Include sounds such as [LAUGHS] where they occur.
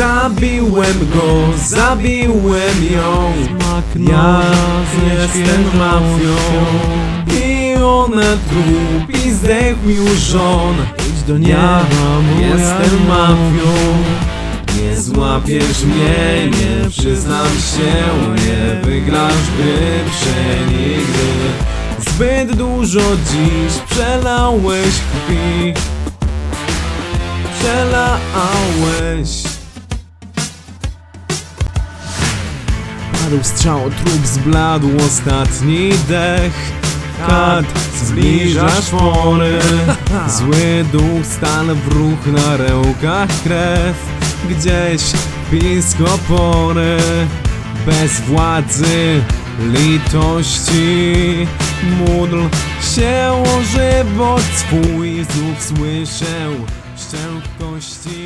Zabiłem go, zabiłem ją. Ja jestem mafią. I ona trup i zdechł już on Idź do Ja jestem mafią. Nie złapiesz mnie, nie przyznam się. Nie wygrasz gry przenigdy. Zbyt dużo dziś przelałeś krwi. Przelałeś Padł strzał, trup zbladł ostatni dech. Kat, zbliżasz pory. [LAUGHS] Zły duch, stan w ruch na rełkach krew. Gdzieś blisko pory. Bez władzy, litości. Módl się o żywot swój Znów słyszę szczęk kości